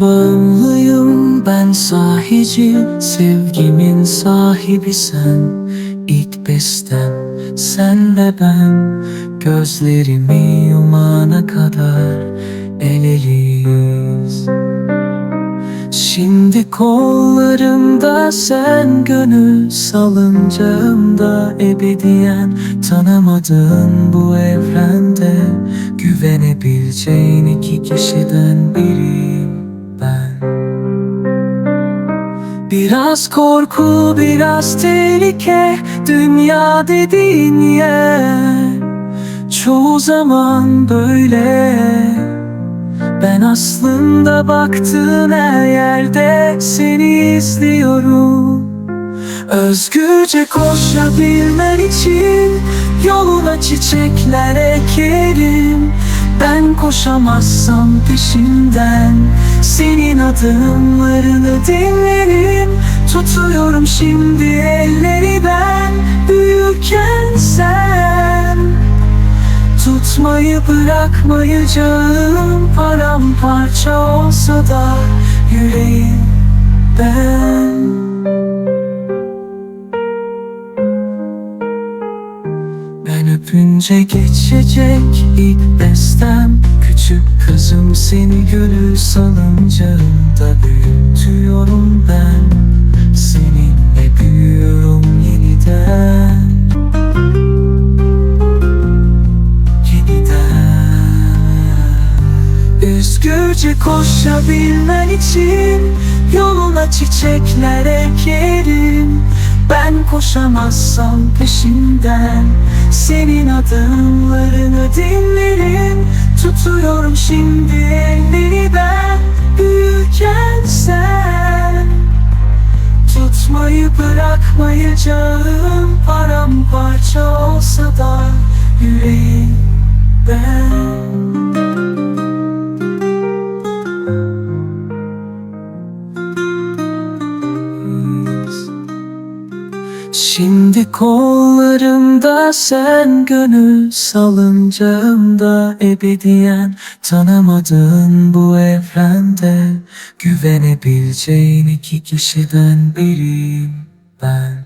bağımlıyım ben sahici Sevgimin sahibi sen. İlk bestem sen ve ben Gözlerimi yumana kadar el eleyiz. Şimdi kollarımda sen gönül salıncağımda ebediyen. Tanımadığın bu evrende Güvenebileceğin iki kişiden biriyim ben. Biraz korku biraz tehlike Dünya dediğin yer. Çoğu zaman böyle. Ben aslında baktığın her yerde seni izliyorum. Özgürce koşabilmen için yoluna çiçekler ekerim Ben koşamazsam peşinden. Senin adımlarını dinlerim. Tutuyorum şimdi elleri ben. Büyürken sen. Tutmayı bırakmayacağım. Paramparça olsa da yüreğim ben. Ben öpünce geçecek ilk bestem Küçük kızım seni gönül salıncağında büyütüyorum ben. Seninle büyüyorum yeniden. Yeniden. Özgürce koşabilmen için Yoluna çiçekler ekerim Ben koşamazsam peşinden Senin adımlarını dinlerim. Tutuyorum şimdi elleri ben Büyürken sen. Tutmayı bırakmayacağım Paramparça Şimdi kollarımda sen gönül salıncağımda ebediyen. Tanımadığın bu evrende Güvenebileceğin iki kişiden biriyim ben